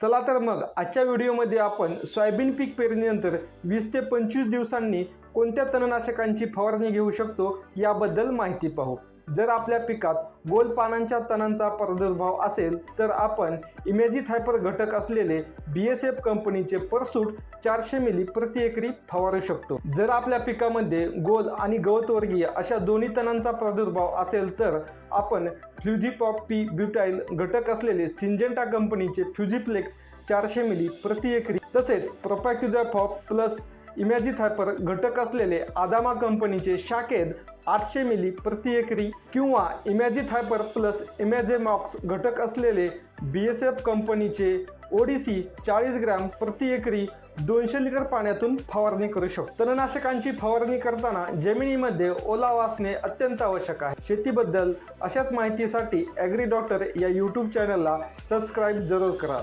चला तर मग आजच्या व्हिडिओमध्ये आपण सोयाबीन पीक पेरणीनंतर वीस ते पंचवीस दिवसांनी कोणत्या तणनाशकांची फवारणी घेऊ शकतो याबद्दल माहिती पाहू. जर आपल्या पिकात गोल पानांच्या तणांचा प्रादुर्भाव असेल तर आपण इमॅजिथायपर घटक असलेले बी एस एफ कंपनीचे परसूट चारशे मिली प्रति एकरी फवारू शकतो. जर आपल्या पिकामध्ये गोल आणि गवतवर्गीय अशा दोन्ही तणांचा प्रादुर्भाव असेल तर आपण फ्युजिपॉप पी ब्युटाईल घटक असलेले सिंजेंटा कंपनीचे फ्युजिप्लेक्स चारशे मिली प्रति एकरी तसेच प्रोपॅक्युझाफॉप प्लस इमॅजिथायपर घटक असलेले आदामा कंपनीचे शाखेत आठशे मिली प्रति एकरी किंवा इमॅजिथायपर प्लस इमॅझेमॉक्स घटक असलेले बी एस एफ कंपनीचे ओडिसी चाळीस ग्रॅम प्रति एकरी दोनशे लिटर पाण्यातून फवारणी करू शकतो. तणनाशकांची फवारणी करताना जमिनीमध्ये ओलावा असणे अत्यंत आवश्यक आहे. शेतीबद्दल अशाच माहितीसाठी ॲग्री डॉक्टर या यूट्यूब चॅनलला सबस्क्राईब जरूर करा.